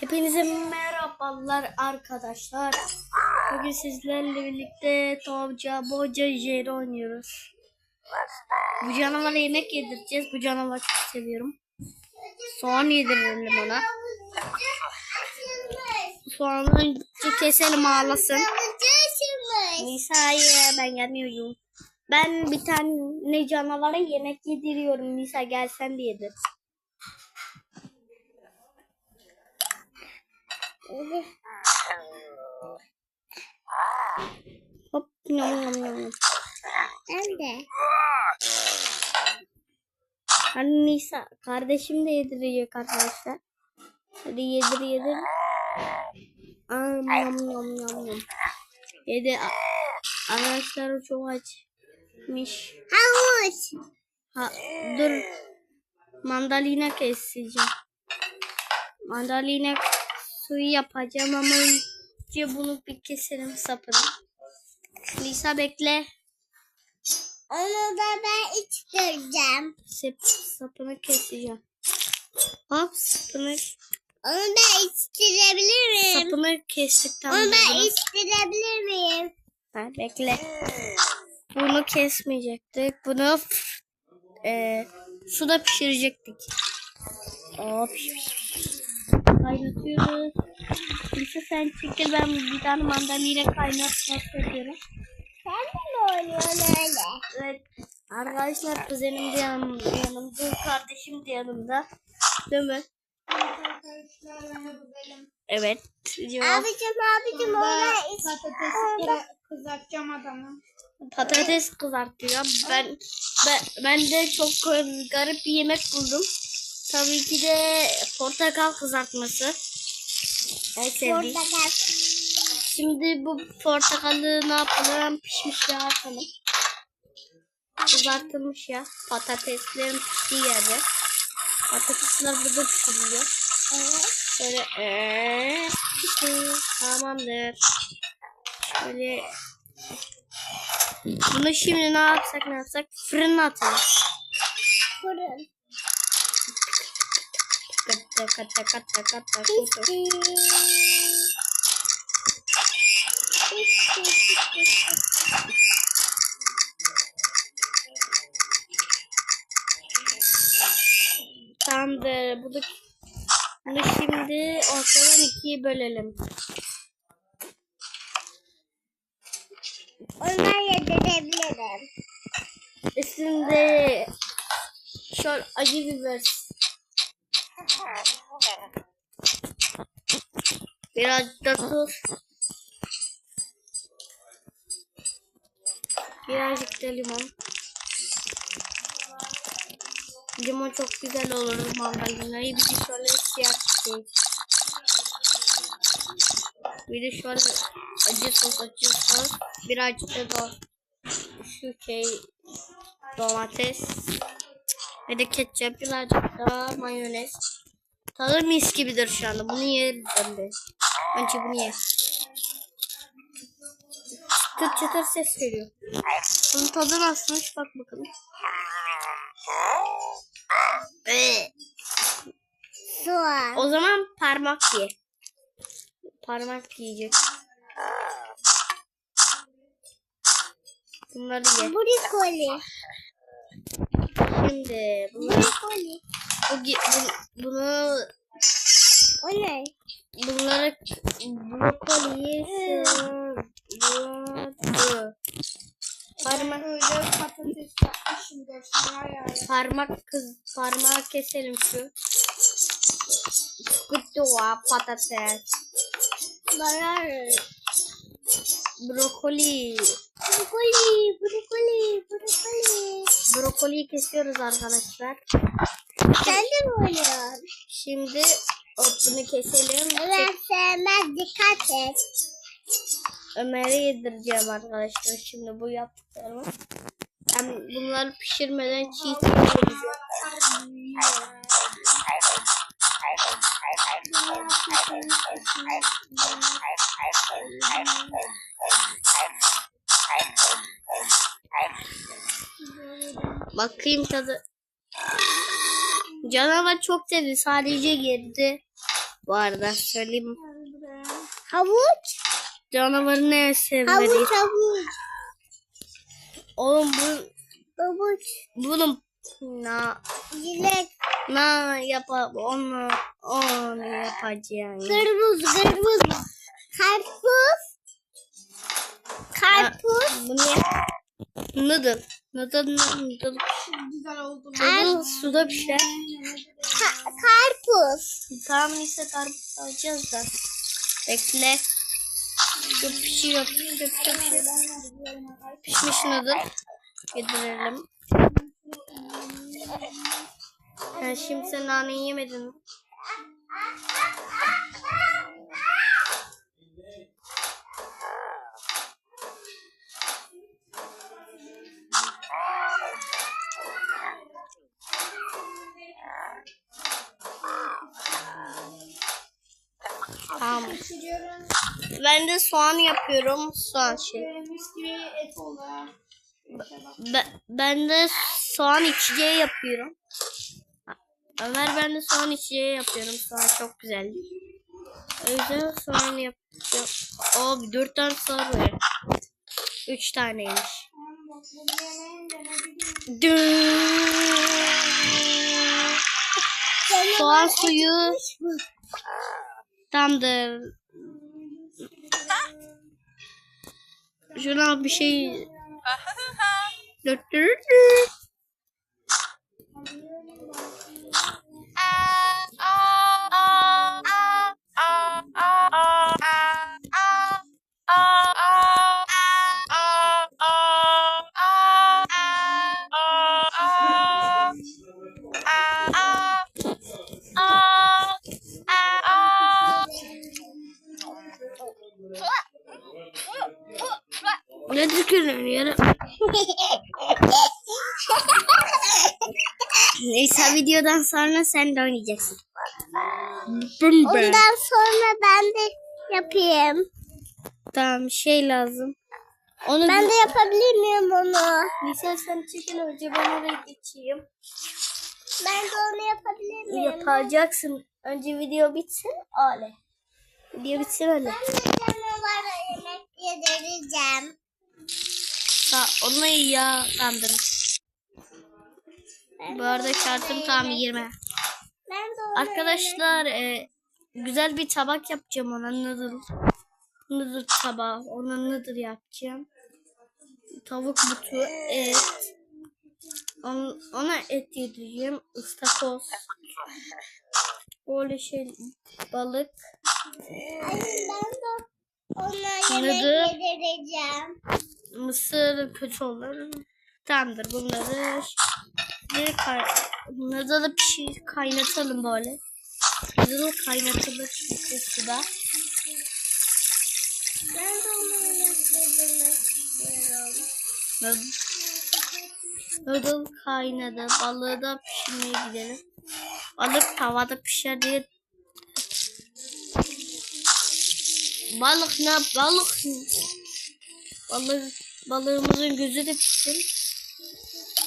Hepinize merhabalar arkadaşlar. Bugün sizlerle birlikte Tavca Boca Jerry oynuyoruz. Bu canavara yemek yedireceğiz. Bu canavarı çok seviyorum. Soğan yedirelim ona. Soğanı keselim ağlasın. Nisa'ya ben gelmiyorum. Ben bir tane canavara yemek yediriyorum. Nisa gel sen de yedir. Hop nom nom nom. nom. Nerede? Hani Nisa kardeşim de yedirecek arkadaşlar. Hadi yedir yedir. Am nom nom nom nom. Yedi. Arkadaşlar çok açmış. Havuç. Ha, dur. Mandalina keseceğim. Mandalina suyu yapacağım ama önce bunu bir keselim sapını. Lisa bekle. Onu da ben içtireceğim. Sap, sapını keseceğim. Hop sapını, Onu da içtirebilir miyim? sapını kestik Onu tamam. da içtirebilir miyim? Ha, bekle. Bunu kesmeyecektik. Bunu e, suda pişirecektik. Hop. Kaynatıyoruz. Lisa sen çekil ben bir tane mandalina kaynatmak istiyorum. Sen de mi oynuyorsun öyle? Evet. Arkadaşlar kuzenim de yanımda, yanımda, kardeşim de yanımda. Değil mi? Evet. Cevap. Abicim abicim ona iç. Patatesi kızartacağım adamı. Patates kızartıyor. Ben, ben ben de çok garip bir yemek buldum. Tabii ki de portakal kızartması. En sevdiğim. Portakal. Şimdi bu portakalı ne yapalım? Pişmiş ya atalım. Kızartılmış ya. Patateslerin piştiği yerde. Patatesler burada pişiriliyor. Böyle ee, pişti. Tamamdır. Böyle bunu şimdi ne yapsak ne yapsak? Fırına atalım. Fırın. Katta. Pişti. Pişti, pişti, pişti. Tamamdır. Bunu, bunu şimdi ortadan ikiye bölelim. Onları yedirebilirim. Üstünde şöyle acı biber. Biraz da tuz. Birazcık da limon. Limon çok güzel olur mandalinayı. Bir de şöyle siyah şey. Bir de şöyle acı sos acı sos. Birazcık da do şu şey domates. Ve de ketçap birazcık da mayonez. Tadı mis gibidir şu anda. Bunu yeriz ben de. Önce bunu ye. Çıtır çıtır ses veriyor. Bunun tadı nasılmış bak bakalım. Soğan. o zaman parmak ye. Parmak yiyecek. Bunları ye. Brokoli. Şimdi bunu, Brokoli. bu, bu- bunu O ne? bunları brokoliyi sığdı. Parmak Öyle patates yapmışım görsün ya. parmak kız parmağı keselim şu. Kutuğa patates. Barar. Brokoli. Brokoli. Brokoli. Brokoli. Brokoliyi kesiyoruz arkadaşlar. Sen de mi oynuyorsun? Şimdi bunu keselim. Evet sevmez dikkat et. Ömer'e yedireceğim arkadaşlar. Şimdi bu yaptıklarımı. Ben bunları pişirmeden çiğ çiğ. Bakayım tadı. Canavar çok dedi. Sadece yedi. Bu arada söyleyeyim. Havuç. Canavarı ne sevmeliyiz? Havuç havuç. Oğlum bu Havuç. bunun na Dilek. na yapa onu onu yapacağım. Kırmızı kırmızı. Karpuz. Karpuz. Bu ne? Noodle. Noodle noodle. Güzel oldu. Noodle suda pişer. Ka- karpuz. Tamam neyse karpuz alacağız da. Bekle. Şu pişiyor. Pişiyor pişiyor pişiyor. Pişmiş noodle. Yedirelim. Ha, şimdi sen naneyi yemedin mi? Tamam. Pişiriyorum. Ben de soğan yapıyorum. Soğan şey. Mis gibi et oldu. Ben, ben de soğan içeceği yapıyorum. Ömer ben de soğan içeceği yapıyorum. Soğan çok güzel. O yüzden soğan yapıyorum. O dört tane soğan var. Üç taneymiş. Tamam bak bunu yemeyin de ne bileyim. Dün. Soğan suyu tamdır. Şuna bir şey. Ne videodan sonra sen de oynayacaksın. Bum be. Ondan sonra ben de yapayım. Tamam şey lazım. Onu Ben de yapabilir miyim onu? Nisa sen çekil önce ben oraya geçeyim. Ben de onu yapabilir miyim? Yapacaksın. Önce video bitsin öyle. Video bitsin öyle. Ben de canavara yemek yedireceğim. Sa onu ya sandım. Bu arada şartım tam 20. Ben de onu Arkadaşlar e, güzel bir tabak yapacağım ona noodle. Noodle tabağı. Ona noodle yapacağım. Tavuk butu, et. On, ona et yedireceğim. ıstakoz. Böyle şey balık. Ay, ben de ona yemek yedireceğim. Mısır kötü olur. Tamamdır bunları bir kay noodle'ı pişir kaynatalım böyle. Noodle kaynatılır çünkü suda. Ben de istiyorum. Noodle, noodle kaynadı. Balığı da pişirmeye gidelim. Balık tavada pişer diye. Balık ne? Balık. Balık balığımızın gözü de pişsin.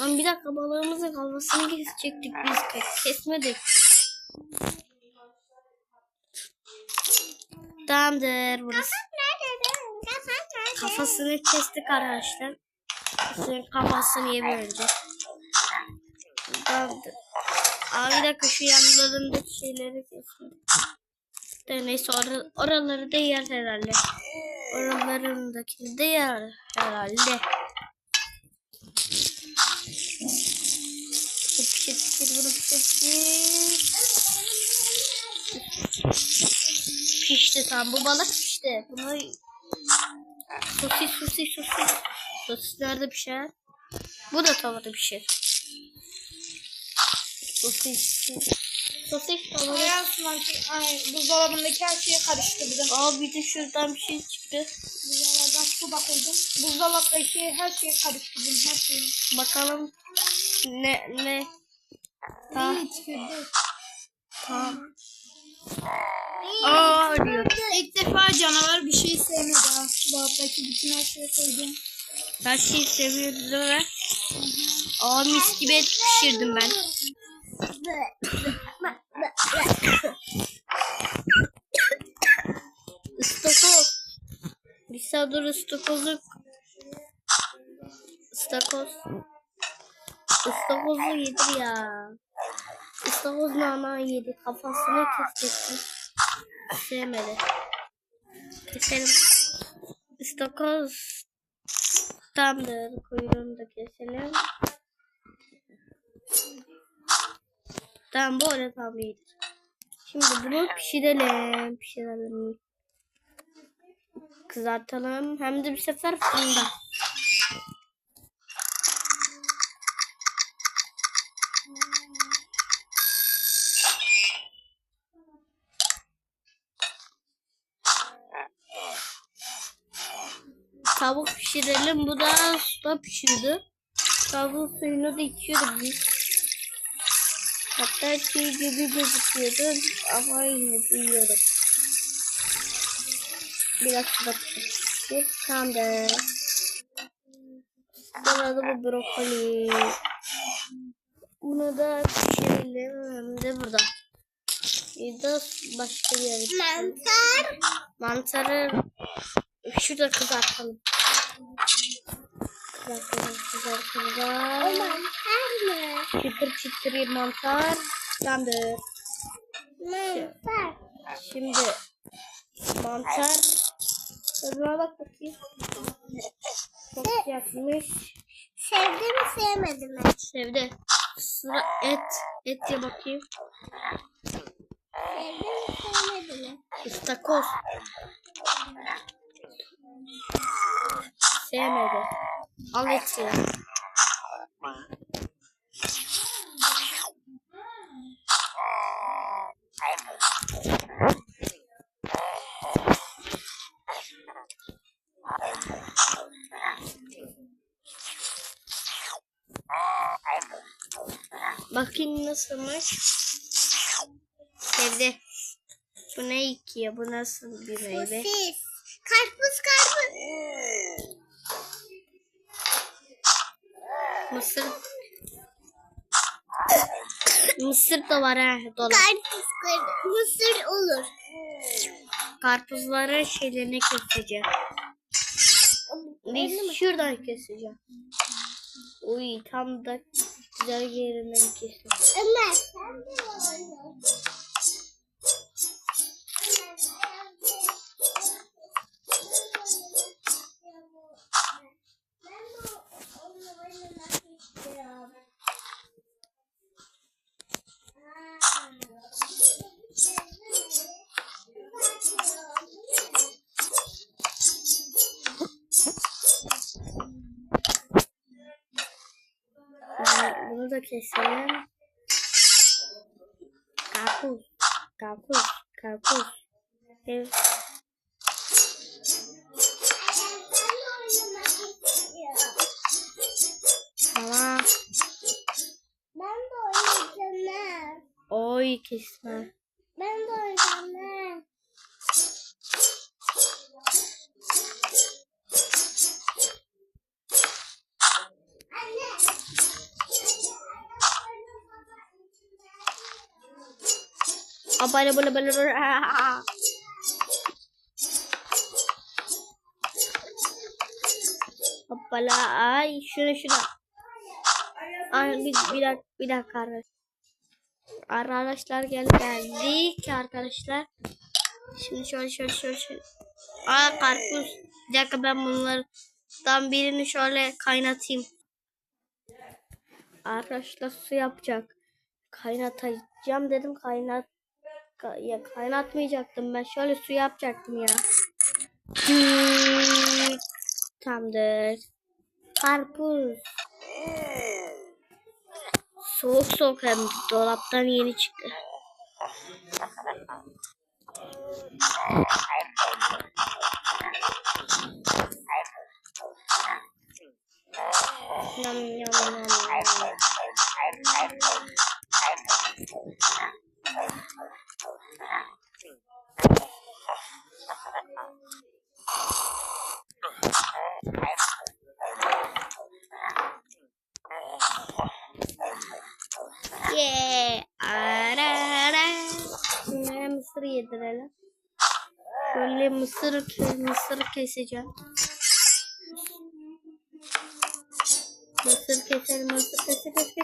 Lan bir dakika balığımızın kafasını kesecektik biz ke- kesmedik. Tamamdır burası. Kafasını kestik arkadaşlar. Kafasının kafasını yemeyiz. Tamamdır. Aa bir dakika şu yanlarındaki şeyleri kesmedik. De neyse or oraları da yer herhalde. Oralarındaki de yer herhalde. Pişir bunu pişir pişir. Pişti tamam bu balık pişti. Bunu sosis sosis sosis. Sosis nerede pişer? Bu da tavada pişer. Sosis. Sosis tavada. Ayağısından ay, buzdolabındaki her şeyi karıştırdım. Aa bir de şuradan bir şey çıktı. Buzdolabından su da koydum. Buzdolaptaki her şeyi karıştırdım. Her şeyi. Bakalım ne ne. İyi tükürdü. Tamam. Aa arıyor. İlk defa canavar bir şey sevmedi ha. Dolaptaki bütün her şeyi koydum. Her şeyi seviyordu değil mi? Mis gibi et pişirdim ben. Istakoz. Bir saat dur ıstakozluk. Istakoz ıstakozu yedi ya. Istakoz nana yedi. Kafasını kesecektim. Sevmedi. Keselim. Istakoz tamdır. Kuyruğunu da keselim. Tamam bu arada tam iyidir. Şimdi bunu pişirelim. Pişirelim. Kızartalım. Hem de bir sefer fırında. Tavuk pişirelim. Bu da suda pişirdi. Tavuğun suyunu da içiyoruz biz. Hatta çiğ gibi gözüküyordu ama yine de yiyorum. Biraz suda pişirdik. Tamamdır. Sırada bu brokoli. Bunu da pişirelim. Hem de burada. Bir de başka bir yere. Mantar. Mantarı şurada kızartalım. Kızartalım, O kızartalım. mantar mı? Çıtır çıtır mantar. Tamamdır. Mantar. Şimdi mantar. Tadına bak bakayım. Çok sıcakmış. Sevdi mi sevmedi mi? Sevdi. Sıra et. Et ye bakayım. Sevdi mi sevmedi mi? İstakoz. Sevmedi. Al eti. Bakayım nasılmış. Sevdi. Bu ne ki ya? Bu nasıl bir meyve? Sosis. Karpuz karpuz. Mısır. Mısır da var ha dolap. Karpuz karpuz. Mısır olur. Karpuzları şeylerine keseceğim. Biz şuradan keseceğim. Uy tam da güzel yerinden kesin. Ömer sen de keselim. Karpuz. Karpuz. Karpuz. Evet. Tamam. Ben de oynayacağım. Oy kesme. Abale bale bale bale. Hoppala ay şuna şuna. Ay bir, bir dakika bir dakika arkadaşlar. Arkadaşlar gel geldik arkadaşlar. Şimdi şöyle şöyle şöyle şöyle. Aa karpuz. Bir dakika ben bunlardan birini şöyle kaynatayım. Arkadaşlar su yapacak. Kaynatacağım dedim kaynat Ka- ya kaynatmayacaktım ben şöyle su yapacaktım ya. Hmm, Tamamdır. Karpuz. Soğuk soğuk hem dolaptan yeni çıktı. Şunlara mısır mısır mısır keseceğim. Mısır keselim, mısır kes kes kes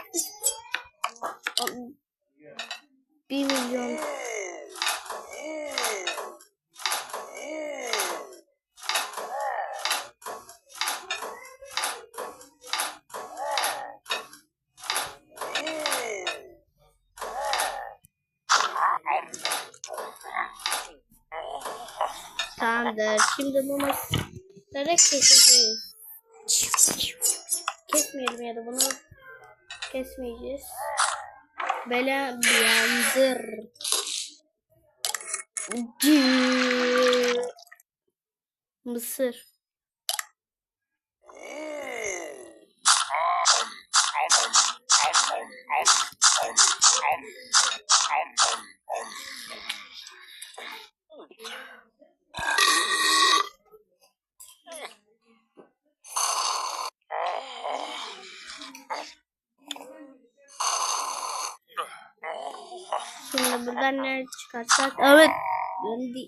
Tamamdır. Şimdi bu mısırları keseceğiz. Kesmeyelim ya da bunu kesmeyeceğiz. Böyle blendir. Mısır. Buradan ne çıkarsak? Evet. Ben de,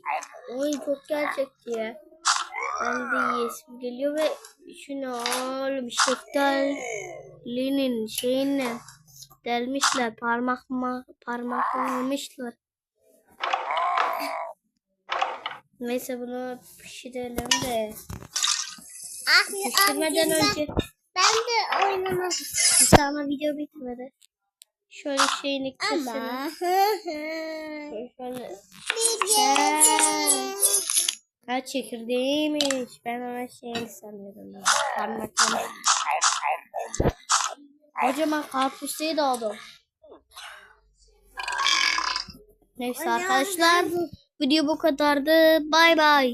oyun çok gerçekçi ya. Ben de yesim geliyor ve şunu oğlum şeftalinin şeyini delmişler parmakma parmaklamışlar. Neyse bunu pişirelim de Ah, pişirmeden önce ben de oynamak sana video bitmedi. Şöyle şeyini keselim. ama. Şöyle. Ha çekirdeğiymiş. Ben ona şeyini sanıyordum. ya, Parmaklarını. Kocaman karpuzluyu da oldu. Neyse arkadaşlar. Video bu kadardı. Bay bay.